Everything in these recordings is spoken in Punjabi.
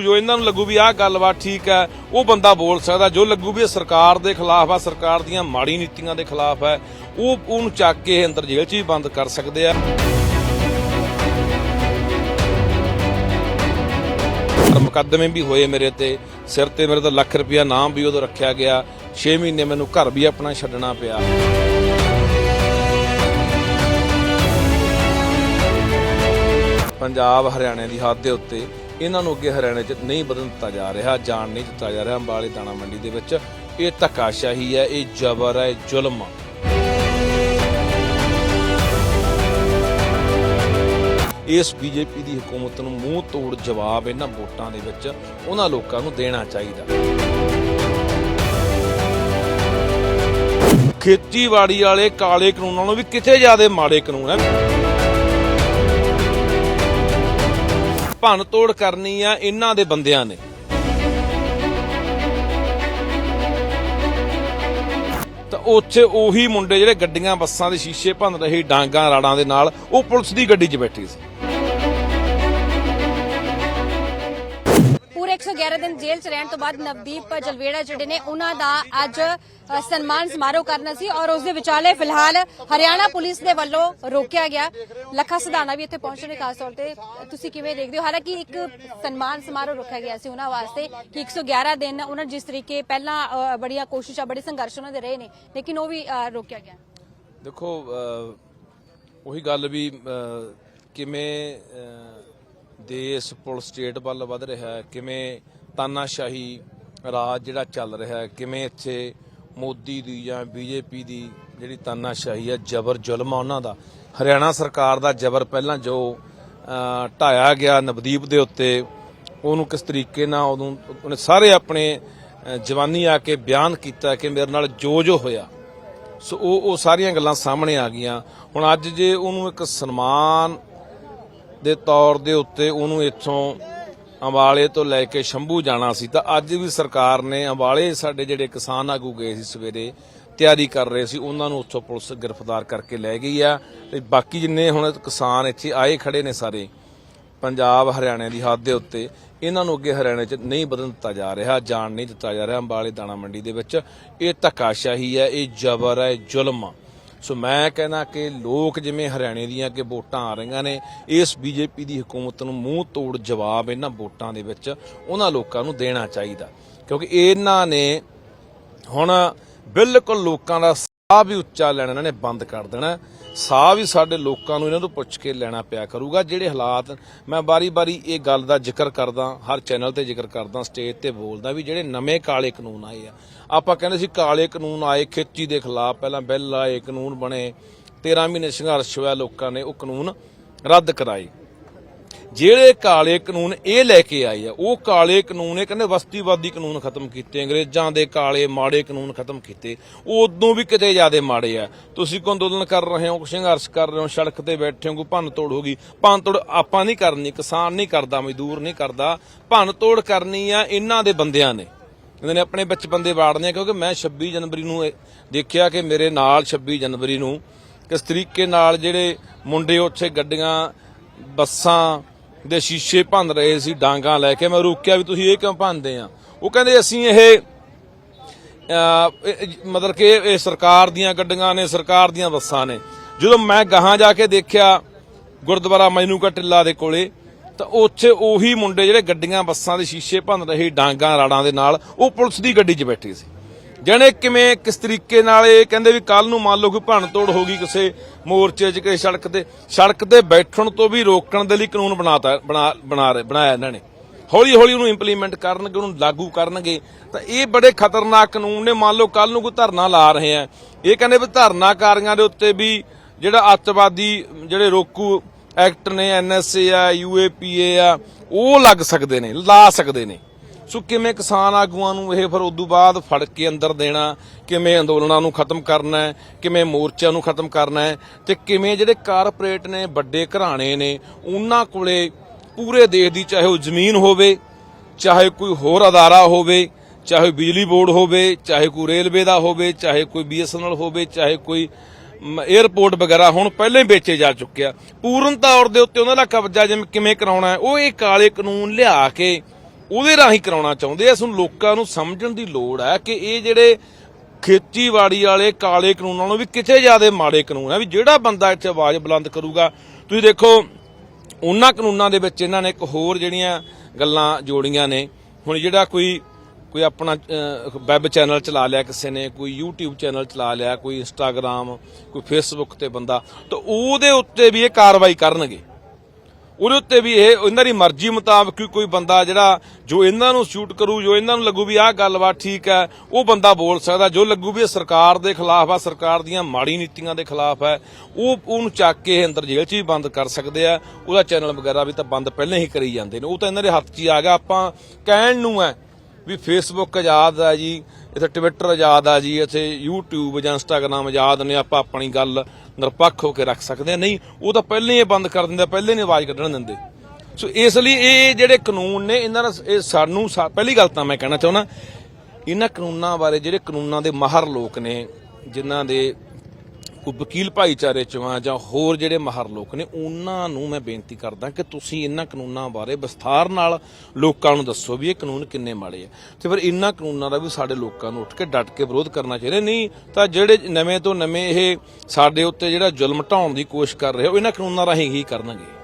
ਲੱਗੂ ਜੋ ਇਹਨਾਂ ਨੂੰ ਲੱਗੂ ਵੀ ਆਹ ਗੱਲਬਾਤ ਠੀਕ ਹੈ, ਉਹ ਬੰਦਾ ਬੋਲ ਸਕਦਾ। ਜੋ ਲੱਗੂ ਵੀ ਇਹ ਸਰਕਾਰ ਦੇ ਖਿਲਾਫ ਆ, ਸਰਕਾਰ ਦੀਆਂ ਮਾੜੀ ਨੀਤੀਆਂ ਦੇ ਖਿਲਾਫ ਹੈ, ਉਹ ਉਹਨੂੰ ਚੱਕ ਕੇ ਅੰਦਰ ਜੇਲ੍ਹ 'ਚ ਵੀ ਬੰਦ ਕਰ ਸਕਦੇ ਆ। ਮੁਕੱਦਮੇ ਵੀ ਹੋਏ ਮੇਰੇ ਤੇ। ਸਿਰ ਤੇ ਮੇਰੇ ਤਾਂ ਲੱਖ ਰੁਪਇਆ ਨਾਮ ਵੀ ਉਦੋਂ ਰੱਖਿਆ ਗਿਆ। 6 ਮਹੀਨੇ ਮੈਨੂੰ ਘਰ ਵੀ ਆਪਣਾ ਛੱਡਣਾ ਪਿਆ। ਪੰਜਾਬ ਹਰਿਆਣੇ ਦੀ ਹੱਦ ਦੇ ਉੱਤੇ ਇਹਨਾਂ ਨੂੰ ਅੱਗੇ ਹਰਿਆਣੇ 'ਚ ਨਹੀਂ ਬਦਲਣ ਦਿੱਤਾ ਜਾ ਰਿਹਾ, ਜਾਣ ਨਹੀਂ ਦਿੱਤਾ ਜਾ ਰਿਹਾ ਅੰਬਾਲੇ ਦਾਣਾ ਮੰਡੀ ਦੇ ਵਿੱਚ। ਇਹ ਧੱਕਾਸ਼ਾਹੀ ਹੈ, ਇਹ ਜ਼ਬਰ ਹੈ ਇਹ ਜ਼ੁਲਮ। ਆ ਇਸ ਬੀਜੇਪੀ ਦੀ ਹਕੂਮਤ ਨੂੰ ਮੂੰਹ ਤੋੜ ਜਵਾਬ ਇਹਨਾਂ ਵੋਟਾਂ ਦੇ ਵਿੱਚ, ਉਹਨਾਂ ਲੋਕਾਂ ਨੂੰ ਦੇਣਾ ਚਾਹੀਦਾ। ਖੇਤੀਬਾੜੀ ਵਾਲੇ ਕਾਲੇ ਕਾਨੂੰਨਾਂ ਨੂੰ ਵੀ ਕਿਤੇ ਜ਼ਿਆਦਾ ਮਾੜੇ ਕਾਨੂੰਨ ਹੈ? ਭੰਨ ਤੋੜ ਕਰਨੀ ਆ ਇਹਨਾਂ ਦੇ ਬੰਦਿਆਂ ਨੇ। ਤਾਂ ਉੱਥੇ ਉਹੀ ਮੁੰਡੇ ਜਿਹੜੇ ਗੱਡੀਆਂ, ਬੱਸਾਂ ਦੇ ਸ਼ੀਸ਼ੇ ਭੰਨ ਰਹੇ, ਡਾਂਗਾਂ, ਰਾੜਾਂ ਦੇ ਨਾਲ, ਉਹ ਪੁਲਿਸ ਦੀ ਗੱਡੀ 'ਚ ਬੈਠੀ ਸੀ। ਪੂਰੇ 111 ਦਿਨ ਜੇਲ੍ਹ 'ਚ ਰਹਿਣ ਤੋਂ ਬਾਅਦ ਨਵਦੀਪ ਜਲਵੇੜਾ ਜਿਹੜੇ ਨੇ, ਉਹਨਾਂ ਦਾ ਅੱਜ ਸਨਮਾਨ ਸਮਾਰੋਹ ਕਰਨਾ ਸੀ ਔਰ ਉਸ ਦੇ ਵਿਚਾਲੇ ਫਿਲਹਾਲ ਹਰਿਆਣਾ ਪੁਲਿਸ ਦੇ ਵੱਲੋਂ ਰੋਕਿਆ ਗਿਆ। ਲੱਖਾ ਸਧਾਣਾ ਵੀ ਇੱਥੇ ਪਹੁੰਚੇ ਨੇ, ਖਾਸ ਤੌਰ ਤੇ ਤੁਸੀਂ ਕਿਵੇਂ ਦੇਖਦੇ ਹੋ? ਹਾਲਾਂਕਿ ਇੱਕ ਸਨਮਾਨ ਸਮਾਰੋਹ ਰੱਖਿਆ ਗਿਆ ਸੀ ਉਹਨਾਂ ਵਾਸਤੇ ਕਿ 111 ਦਿਨ ਉਹਨਾਂ ਜਿਸ ਤਰੀਕੇ ਪਹਿਲਾਂ ਬੜੀਆਂ ਕੋਸ਼ਿਸ਼ਾਂ, ਬੜੇ ਸੰਘਰਸ਼ ਉਹਨਾਂ ਦੇ ਰਹੇ ਨੇ, ਲੇਕਿਨ ਉਹ ਵੀ ਰੋਕਿਆ ਗਿਆ। ਦੇਖੋ ਉਹੀ ਗੱਲ ਵੀ ਕਿਵੇਂ ਦੇਸ਼, ਪੁਲਿਸ, ਸਟੇਟ ਵੱਲ ਵਧ ਰਿਹਾ ਹੈ। ਕਿਵੇਂ ਤਾਨਾਸ਼ਾਹੀ ਰਾਜ ਜਿਹੜਾ ਚੱਲ ਰਿਹਾ ਹੈ, ਕਿਵੇਂ ਇੱਥੇ ਮੋਦੀ ਦੀ ਜਾਂ ਬੀਜੇਪੀ ਦੀ ਜਿਹੜੀ ਤਾਨਾਸ਼ਾਹੀ ਹੈ, ਜ਼ਬਰ ਜ਼ੁਲਮ ਆ ਉਹਨਾਂ ਦਾ। ਹਰਿਆਣਾ ਸਰਕਾਰ ਦਾ ਜ਼ਬਰ ਪਹਿਲਾਂ ਜੋ ਢਾਇਆ ਗਿਆ ਨਵਦੀਪ ਦੇ ਉੱਤੇ, ਉਹਨੂੰ ਕਿਸ ਤਰੀਕੇ ਨਾਲ ਉਹਨੂੰ, ਉਹਨੇ ਸਾਰੇ ਆਪਣੇ ਜਵਾਨੀ ਆ ਕੇ ਬਿਆਨ ਕੀਤਾ ਕਿ ਮੇਰੇ ਨਾਲ ਜੋ ਜੋ ਹੋਇਆ। ਸੋ ਉਹ ਉਹ ਸਾਰੀਆਂ ਗੱਲਾਂ ਸਾਹਮਣੇ ਆ ਗਈਆਂ। ਹੁਣ ਅੱਜ ਜੇ ਉਹਨੂੰ ਇੱਕ ਸਨਮਾਨ ਦੇ ਤੌਰ ਦੇ ਉੱਤੇ ਉਹਨੂੰ ਇੱਥੋਂ ਅੰਬਾਲੇ ਤੋਂ ਲੈ ਕੇ ਸ਼ੰਭੂ ਜਾਣਾ ਸੀ ਤਾਂ ਅੱਜ ਵੀ ਸਰਕਾਰ ਨੇ ਅੰਬਾਲੇ ਸਾਡੇ ਜਿਹੜੇ ਕਿਸਾਨ ਆਗੂ ਗਏ ਸੀ ਸਵੇਰੇ, ਤਿਆਰੀ ਕਰ ਰਹੇ ਸੀ, ਉਹਨਾਂ ਨੂੰ ਉੱਥੋਂ ਪੁਲਿਸ ਗ੍ਰਿਫਤਾਰ ਕਰਕੇ ਲੈ ਗਈ ਆ। ਤੇ ਬਾਕੀ ਜਿੰਨੇ ਹੁਣ ਕਿਸਾਨ ਇੱਥੇ ਆਏ ਖੜੇ ਨੇ ਸਾਰੇ, ਪੰਜਾਬ, ਹਰਿਆਣੇ ਦੀ ਹੱਦ ਦੇ ਉੱਤੇ, ਇਹਨਾਂ ਨੂੰ ਅੱਗੇ ਹਰਿਆਣੇ 'ਚ ਨਹੀਂ ਬਦਲਣ ਦਿੱਤਾ ਜਾ ਰਿਹਾ, ਜਾਣ ਨਹੀਂ ਦਿੱਤਾ ਜਾ ਰਿਹਾ ਅੰਬਾਲੇ ਦਾਣਾ ਮੰਡੀ ਦੇ ਵਿੱਚ। ਇਹ ਧੱਕਾਸ਼ਾਹੀ ਹੈ, ਇਹ ਜ਼ਬਰ ਹੈ ਇਹ ਜ਼ੁਲਮ ਆ। ਸੋ ਮੈਂ ਕਹਿੰਦਾ ਕਿ ਲੋਕ ਜਿਵੇਂ ਹਰਿਆਣੇ ਦੀਆਂ ਅੱਗੇ ਵੋਟਾਂ ਆ ਰਹੀਆਂ ਨੇ, ਇਸ ਬੀਜੇਪੀ ਦੀ ਹਕੂਮਤ ਨੂੰ ਮੂੰਹ ਤੋੜ ਜਵਾਬ ਇਹਨਾਂ ਵੋਟਾਂ ਦੇ ਵਿੱਚ ਉਹਨਾਂ ਲੋਕਾਂ ਨੂੰ ਦੇਣਾ ਚਾਹੀਦਾ। ਕਿਉਂਕਿ ਇਹਨਾਂ ਨੇ ਹੁਣ ਬਿਲਕੁਲ ਲੋਕਾਂ ਦਾ ਸਾਹ ਵੀ ਉੱਚਾ ਲੈਣਾ ਇਹਨਾਂ ਨੇ ਬੰਦ ਕਰ ਦੇਣਾ। ਸਾਹ ਵੀ ਸਾਡੇ ਲੋਕਾਂ ਨੂੰ ਇਹਨਾਂ ਤੋਂ ਪੁੱਛ ਕੇ ਲੈਣਾ ਪਿਆ ਕਰੂਗਾ। ਜਿਹੜੇ ਹਾਲਾਤ ਮੈਂ ਬਾਰੀ-ਬਾਰੀ ਇਹ ਗੱਲ ਦਾ ਜ਼ਿਕਰ ਕਰਦਾ, ਹਰ ਚੈਨਲ ਤੇ ਜ਼ਿਕਰ ਕਰਦਾ, ਸਟੇਜ ਤੇ ਬੋਲਦਾ ਵੀ ਜਿਹੜੇ ਨਵੇਂ ਕਾਲੇ ਕਾਨੂੰਨ ਆਏ ਆ। ਆਪਾਂ ਕਹਿੰਦੇ ਸੀ ਕਾਲੇ ਕਾਨੂੰਨ ਆਏ, ਖੇਤੀ ਦੇ ਖਿਲਾਫ ਪਹਿਲਾਂ ਬਿੱਲ ਆਏ, ਕਾਨੂੰਨ ਬਣੇ। 13 ਮਹੀਨੇ ਸੰਘਰਸ਼ ਹੋਇਆ, ਲੋਕਾਂ ਨੇ ਉਹ ਕਾਨੂੰਨ ਰੱਦ ਕਰਾਏ। ਜਿਹੜੇ ਕਾਲੇ ਕਾਨੂੰਨ ਇਹ ਲੈ ਕੇ ਆਏ ਆ, ਉਹ ਕਾਲੇ ਕਾਨੂੰਨ ਇਹ ਕਹਿੰਦੇ ਵਸਤੀਵਾਦੀ ਕਾਨੂੰਨ ਖਤਮ ਕੀਤੇ, ਅੰਗਰੇਜ਼ਾਂ ਦੇ ਕਾਲੇ ਮਾੜੇ ਕਾਨੂੰਨ ਖਤਮ ਕੀਤੇ। ਉਹ ਉਦੋਂ ਵੀ ਕਿਤੇ ਜ਼ਿਆਦਾ ਮਾੜੇ ਆ। ਤੁਸੀਂ ਕੋ ਅੰਦੋਲਨ ਕਰ ਰਹੇ ਹੋ, ਸੰਘਰਸ਼ ਕਰ ਰਹੇ ਹੋ, ਸੜਕ ਤੇ ਬੈਠੇ ਹੋ, ਕੋਈ ਭੰਨ ਤੋੜ ਹੋ ਗਈ। ਭੰਨ ਤੋੜ ਆਪਾਂ ਨਹੀਂ ਕਰਨੀ, ਕਿਸਾਨ ਨਹੀਂ ਕਰਦਾ, ਮਜ਼ਦੂਰ ਨਹੀਂ ਕਰਦਾ। ਭੰਨ ਤੋੜ ਕਰਨੀ ਆ ਇਹਨਾਂ ਦੇ ਬੰਦਿਆਂ ਨੇ। ਇਹਨਾਂ ਨੇ ਆਪਣੇ ਵਿੱਚ ਬੰਦੇ ਵਾੜਨੇ ਕਿਉਂਕਿ ਮੈਂ 26 ਜਨਵਰੀ ਨੂੰ ਦੇਖਿਆ ਕਿ ਮੇਰੇ ਨਾਲ 26 ਜਨਵਰੀ ਨੂੰ ਕਿਸ ਤਰੀਕੇ ਨਾਲ ਜਿਹੜੇ ਮੁੰਡੇ ਉੱਥੇ ਗੱਡੀਆਂ, ਬੱਸਾਂ ਦੇ ਸ਼ੀਸ਼ੇ ਭੰਨ ਰਹੇ ਸੀ, ਡਾਂਗਾ ਲੈ ਕੇ। ਮੈਂ ਰੋਕਿਆ ਵੀ ਤੁਸੀਂ ਇਹ ਕਿਉਂ ਭੰਨਦੇ ਆ? ਉਹ ਕਹਿੰਦੇ ਅਸੀਂ ਇਹ ਮਤਲਬ ਕਿ ਇਹ ਸਰਕਾਰ ਦੀਆਂ ਗੱਡੀਆਂ ਨੇ, ਸਰਕਾਰ ਦੀਆਂ ਬੱਸਾਂ ਨੇ। ਜਦੋਂ ਮੈਂ ਗਾਹਾਂ ਜਾ ਕੇ ਦੇਖਿਆ ਗੁਰਦੁਆਰਾ ਮੈਨੂਕਾ ਟਿੱਲਾ ਦੇ ਕੋਲੇ, ਤਾਂ ਉੱਥੇ ਉਹੀ ਮੁੰਡੇ ਜਿਹੜੇ ਗੱਡੀਆਂ, ਬੱਸਾਂ ਦੇ ਸ਼ੀਸ਼ੇ ਭੰਨ ਰਹੇ, ਡਾਂਗਾਂ, ਰਾੜਾਂ ਦੇ ਨਾਲ, ਉਹ ਪੁਲਿਸ ਦੀ ਗੱਡੀ 'ਚ ਬੈਠੇ ਸੀ। ਜਣੇ ਕਿਵੇਂ, ਕਿਸ ਤਰੀਕੇ ਨਾਲ ਇਹ ਕਹਿੰਦੇ ਵੀ ਕੱਲ ਨੂੰ ਮੰਨ ਲਓ ਕੋਈ ਭੰਨ ਤੋੜ ਹੋ ਗਈ ਕਿਸੇ ਮੋਰਚੇ 'ਚ, ਕਿਸੇ ਸੜਕ ਤੇ ਸੜਕ ਤੇ ਬੈਠਣ ਤੋਂ ਵੀ ਰੋਕਣ ਦੇ ਲਈ ਕਾਨੂੰਨ ਬਣਾਤਾ, ਬਣਾ ਬਣਾ ਰਹੇ- ਬਣਾਇਆ ਇਹਨਾਂ ਨੇ। ਹੌਲੀ ਹੌਲੀ ਉਹਨੂੰ ਇੰਪਲੀਮੈਂਟ ਕਰਨਗੇ, ਉਹਨੂੰ ਲਾਗੂ ਕਰਨਗੇ। ਤਾਂ ਇਹ ਬੜੇ ਖਤਰਨਾਕ ਕਾਨੂੰਨ ਨੇ, ਮੰਨ ਲਓ ਕੱਲ ਨੂੰ ਕੋਈ ਧਰਨਾ ਲਾ ਰਹੇ ਆ। ਇਹ ਕਹਿੰਦੇ ਵੀ ਧਰਨਾਕਾਰੀਆਂ ਦੇ ਉੱਤੇ ਵੀ ਜਿਹੜਾ ਅੱਤਵਾਦੀ, ਜਿਹੜੇ ਰੋਕੂ ਐਕਟ ਨੇ ਐਨਐਸਏ ਆ ਯੂਏਪੀਏ ਆ, ਉਹ ਲੱਗ ਸਕਦੇ ਨੇ, ਲਾ ਸਕਦੇ ਨੇ। ਸੋ ਕਿਵੇਂ ਕਿਸਾਨ ਆਗੂਆਂ ਨੂੰ ਇਹ ਫਿਰ ਉਦੋਂ ਬਾਅਦ ਫੜ ਕੇ ਅੰਦਰ ਦੇਣਾ, ਕਿਵੇਂ ਅੰਦੋਲਨਾਂ ਨੂੰ ਖਤਮ ਕਰਨਾ ਹੈ, ਕਿਵੇਂ ਮੋਰਚਿਆਂ ਨੂੰ ਖਤਮ ਕਰਨਾ ਹੈ ਤੇ ਕਿਵੇਂ ਜਿਹੜੇ ਕਾਰਪੋਰੇਟ ਨੇ, ਵੱਡੇ ਘਰਾਣੇ ਨੇ, ਉਹਨਾਂ ਕੋਲੇ ਪੂਰੇ ਦੇਸ਼ ਦੀ ਚਾਹੇ ਉਹ ਜ਼ਮੀਨ ਹੋਵੇ, ਚਾਹੇ ਕੋਈ ਹੋਰ ਅਦਾਰਾ ਹੋਵੇ, ਚਾਹੇ ਬਿਜਲੀ ਬੋਰਡ ਹੋਵੇ, ਚਾਹੇ ਕੋਈ ਰੇਲਵੇ ਦਾ ਹੋਵੇ, ਚਾਹੇ ਕੋਈ ਬੀਐਸਐਨਐਲ ਹੋਵੇ, ਚਾਹੇ ਕੋਈ ਮ- ਵਗੈਰਾ ਹੁਣ ਪਹਿਲਾਂ ਹੀ ਵੇਚੇ ਜਾ ਚੁੱਕਿਆ ਪੂਰਨ ਤੌਰ ਦੇ ਉੱਤੇ ਉਹਨਾਂ ਦਾ ਕਬਜ਼ਾ ਜਿਵੇਂ ਕਿਵੇਂ ਕਰਾਉਣਾ ਉਹ ਇਹ ਕਾਲੇ ਕਾਨੂੰਨ ਲਿਆ ਕੇ ਉਹਦੇ ਰਾਹੀਂ ਕਰਾਉਣਾ ਚਾਹੁੰਦੇ ਆ। ਨੂੰ ਲੋਕਾਂ ਨੂੰ ਸਮਝਣ ਦੀ ਲੋੜ ਹੈ ਕਿ ਇਹ ਜਿਹੜੇ ਖੇਤੀਬਾੜੀ ਵਾਲੇ ਕਾਲੇ ਕਾਨੂੰਨਾਂ ਨੂੰ ਵੀ ਕਿਤੇ ਜ਼ਿਆਦਾ ਮਾੜੇ ਕਾਨੂੰਨ ਆ ਵੀ ਜਿਹੜਾ ਬੰਦਾ ਇੱਥੇ ਆਵਾਜ਼ ਬੁਲੰਦ ਕਰੂਗਾ। ਤੁਸੀਂ ਦੇਖੋ, ਉਹਨਾਂ ਕਾਨੂੰਨਾਂ ਦੇ ਵਿੱਚ ਇਹਨਾਂ ਨੇ ਇੱਕ ਹੋਰ ਜਿਹੜੀਆਂ ਗੱਲਾਂ ਜੋੜੀਆਂ ਨੇ। ਹੁਣ ਜਿਹੜਾ ਕੋਈ ਕੋਈ ਆਪਣਾ ਵੈਬ ਚੈਨਲ ਚਲਾ ਲਿਆ ਕਿਸੇ ਨੇ, ਕੋਈ YouTube ਚੈਨਲ ਚਲਾ ਲਿਆ, ਕੋਈ Instagram, ਕੋਈ Facebook ਤੇ ਬੰਦਾ, ਤਾਂ ਉਹਦੇ ਉੱਤੇ ਵੀ ਇਹ ਕਾਰਵਾਈ ਕਰਨਗੇ। ਉਹਦੇ ਉੱਤੇ ਵੀ ਇਹ, ਇਹਨਾਂ ਦੀ ਮਰਜ਼ੀ ਮੁਤਾਬਕ ਕੋਈ- ਬੰਦਾ ਜਿਹੜਾ, ਜੋ ਇਹਨਾਂ ਨੂੰ ਸ਼ੂਟ ਕਰੂ, ਜੋ ਇਹਨਾਂ ਨੂੰ ਲੱਗੂ ਵੀ ਆਹ ਗੱਲਬਾਤ ਠੀਕ ਹੈ, ਉਹ ਬੰਦਾ ਬੋਲ ਸਕਦਾ। ਜੋ ਲੱਗੂ ਵੀ ਇਹ ਸਰਕਾਰ ਦੇ ਖਿਲਾਫ ਆ, ਸਰਕਾਰ ਦੀਆਂ ਮਾੜੀ ਨੀਤੀਆਂ ਦੇ ਖਿਲਾਫ ਹੈ, ਉਹ ਉਹਨੂੰ ਚੱਕ ਕੇ ਇਹ ਅੰਦਰ ਜੇਲ੍ਹ 'ਚ ਵੀ ਬੰਦ ਕਰ ਸਕਦੇ ਆ। ਉਹਦਾ ਚੈਨਲ ਵਗੈਰਾ ਵੀ ਤਾਂ ਬੰਦ ਪਹਿਲਾਂ ਹੀ ਕਰੀ ਜਾਂਦੇ ਨੇ। ਉਹ ਤਾਂ ਇਹਨਾਂ ਦੇ ਹੱਥ 'ਚ ਹੀ ਆ ਗਿਆ। ਆਪਾਂ ਕਹਿਣ ਨੂੰ ਹੈ ਵੀ ਫੇਸਬੁੱਕ ਆਜ਼ਾਦ ਆ ਜੀ, ਇੱਥੇ ਟਵਿੱਟਰ ਆਜ਼ਾਦ ਆ ਜੀ, ਇੱਥੇ YouTube ਜਾਂ Instagram ਆਜ਼ਾਦ ਨੇ, ਆਪਾਂ ਆਪਣੀ ਗੱਲ ਨਿਰਪੱਖ ਹੋ ਕੇ ਰੱਖ ਸਕਦੇ ਆ। ਨਹੀਂ ਉਹ ਤਾਂ ਪਹਿਲਾਂ ਹੀ ਬੰਦ ਕਰ ਦਿੰਦੇ ਆ, ਪਹਿਲਾਂ ਹੀ ਆਵਾਜ਼ ਕੱਢਣ ਦਿੰਦੇ। ਸੋ ਇਸ ਲਈ ਇਹ ਜਿਹੜੇ ਕਾਨੂੰਨ ਨੇ ਇਹਨਾਂ ਦਾ ਇਹ ਸਾਨੂੰ ਪਹਿਲੀ ਗੱਲ ਤਾਂ ਮੈਂ ਕਹਿਣਾ ਚਾਹੁੰਦਾ ਇਹਨਾਂ ਕਾਨੂੰਨਾਂ ਬਾਰੇ ਜਿਹੜੇ ਕਾਨੂੰਨਾਂ ਦੇ ਮਾਹਰ ਲੋਕ ਨੇ ਜਿਨ੍ਹਾਂ ਦੇ ਕੋਈ ਵਕੀਲ ਭਾਈਚਾਰੇ ਚੋਂ ਆ ਜਾਂ ਹੋਰ ਜਿਹੜੇ ਮਾਹਰ ਲੋਕ ਨੇ, ਉਹਨਾਂ ਨੂੰ ਮੈਂ ਬੇਨਤੀ ਕਰਦਾ ਕਿ ਤੁਸੀਂ ਇਹਨਾਂ ਕਾਨੂੰਨਾਂ ਬਾਰੇ ਵਿਸਥਾਰ ਨਾਲ ਲੋਕਾਂ ਨੂੰ ਦੱਸੋ ਵੀ ਇਹ ਕਾਨੂੰਨ ਕਿੰਨੇ ਮਾੜੇ ਆ। ਤੇ ਫਿਰ ਇਹਨਾਂ ਕਾਨੂੰਨਾਂ ਦਾ ਵੀ ਸਾਡੇ ਲੋਕਾਂ ਨੂੰ ਉੱਠ ਕੇ ਡਟ ਕੇ ਵਿਰੋਧ ਕਰਨਾ ਚਾਹੀਦਾ। ਨਹੀਂ, ਤਾਂ ਜਿਹੜੇ ਨਵੇਂ ਤੋਂ ਨਵੇਂ ਇਹ ਸਾਡੇ ਉੱਤੇ ਜਿਹੜਾ ਜ਼ੁਲਮ ਢਾਉਣ ਦੀ ਕੋਸ਼ਿਸ਼ ਕਰ ਰਹੇ ਹੋ ਇਹਨਾਂ ਕਾਨੂੰਨਾਂ ਰਾਹੀਂ ਹੀ ਕਰਨਗੇ।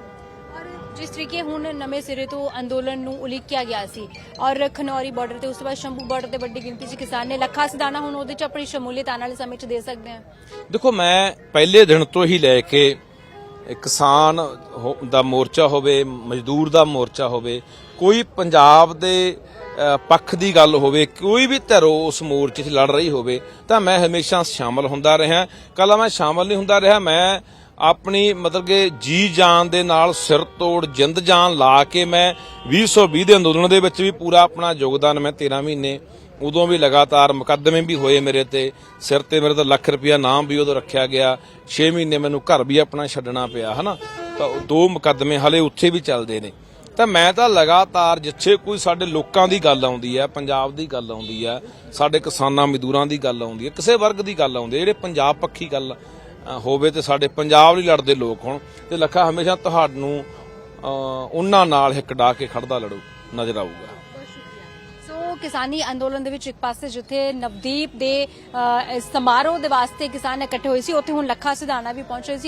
ਜਿਸ ਤਰੀਕੇ ਹੁਣ ਨਵੇਂ ਸਿਰੇ ਤੋਂ ਅੰਦੋਲਨ ਨੂੰ ਉਲੀਕਿਆ ਗਿਆ ਸੀ ਔਰ ਖਨੌਰੀ ਬਾਰਡਰ ਤੇ ਉਸ ਤੋਂ ਬਾਅਦ ਸ਼ੰਭੂ ਬਾਰਡਰ ਤੇ ਵੱਡੀ ਗਿਣਤੀ 'ਚ ਕਿਸਾਨ ਨੇ ਲੱਖਾ ਸਦਾਨਾ ਹੁਣ ਉਹਦੇ 'ਚ ਆਪਣੀ ਸ਼ਮੂਲੀਅਤ ਆਉਣ ਵਾਲੇ ਸਮੇਂ 'ਚ ਦੇ ਸਕਦੇ ਆ। ਦੇਖੋ, ਮੈਂ ਪਹਿਲੇ ਦਿਨ ਤੋਂ ਹੀ ਲੈ ਕੇ ਕਿਸਾਨ ਦਾ ਮੋਰਚਾ ਹੋਵੇ, ਮਜ਼ਦੂਰ ਦਾ ਮੋਰਚਾ ਹੋਵੇ, ਕੋਈ ਪੰਜਾਬ ਦੇ ਪੱਖ ਦੀ ਗੱਲ ਹੋਵੇ, ਕੋਈ ਵੀ ਧਿਰ ਉਸ ਮੋਰਚੇ 'ਚ ਲੜ ਰਹੀ ਹੋਵੇ, ਤਾਂ ਮੈਂ ਹਮੇਸ਼ਾ ਸ਼ਾਮਲ ਹੁੰਦਾ ਰਿਹਾ। ਕੱਲਾ ਮੈਂ ਸ਼ਾਮਲ ਨਹੀਂ ਹੁੰਦਾ ਰਿਹਾ, ਮੈਂ ਆਪਣੀ ਮਤਲਬ ਕਿ ਜੀ ਜਾਨ ਦੇ ਨਾਲ ਸਿਰ ਤੋੜ, ਜਿੰਦ ਜਾਨ ਲਾ ਕੇ ਮੈਂ 2020 ਦੇ ਅੰਦੋਲਨ ਦੇ ਵਿੱਚ ਵੀ ਪੂਰਾ ਆਪਣਾ ਯੋਗਦਾਨ ਮੈਂ 13 ਮਹੀਨੇ ਉਦੋਂ ਵੀ ਲਗਾਤਾਰ ਮੁਕੱਦਮੇ ਵੀ ਹੋਏ ਮੇਰੇ ਤੇ। ਸਿਰ ਤੇ ਮੇਰੇ ਤੋਂ ਲੱਖ ਰੁਪਇਆ ਨਾਮ ਵੀ ਉਦੋਂ ਰੱਖਿਆ ਗਿਆ। 6 ਮਹੀਨੇ ਮੈਨੂੰ ਘਰ ਵੀ ਆਪਣਾ ਛੱਡਣਾ ਪਿਆ, ਹਨਾ? ਤਾਂ ਦੋ ਮੁਕੱਦਮੇ ਹਲੇ ਉੱਥੇ ਵੀ ਚੱਲਦੇ ਨੇ। ਤਾਂ ਮੈਂ ਤਾਂ ਲਗਾਤਾਰ ਜਿੱਥੇ ਕੋਈ ਸਾਡੇ ਲੋਕਾਂ ਦੀ ਗੱਲ ਆਉਂਦੀ ਹੈ, ਪੰਜਾਬ ਦੀ ਗੱਲ ਆਉਂਦੀ ਹੈ, ਸਾਡੇ ਕਿਸਾਨਾਂ ਮਜ਼ਦੂਰਾਂ ਦੀ ਗੱਲ ਆਉਂਦੀ ਹੈ, ਕਿਸੇ ਵਰਗ ਦੀ ਗੱਲ ਆਉਂਦੀ ਹੈ, ਜਿਹੜੇ ਪੰਜਾਬ ਪੱਖੀ ਗੱਲ ਹੋਵੇ ਤੇ ਸਾਡੇ ਪੰਜਾਬ ਲਈ ਲੜਦੇ ਲੋਕ ਹੋਣ ਤੇ ਲੱਖਾ ਹਮੇਸ਼ਾ ਤੁਹਾਨੂੰ ਅ, ਉਹਨਾਂ ਨਾਲ ਹਿੱਕ ਡਾ ਕੇ ਖੜਦਾ ਲੜੂ ਨਜ਼ਰ ਆਊਗਾ। ਸੋ ਕਿਸਾਨੀ ਅੰਦੋਲਨ ਦੇ ਵਿੱਚ ਇੱਕ ਪਾਸੇ ਜਿੱਥੇ ਨਵਦੀਪ ਦੇ ਸਮਾਰੋਹ ਦੇ ਵਾਸਤੇ ਕਿਸਾਨ ਇਕੱਠੇ ਹੋਏ ਸੀ ਉੱਥੇ ਹੁਣ ਲੱਖਾ ਸਿਧਾਣਾ ਵੀ ਪਹੁੰਚੇ ਸੀ।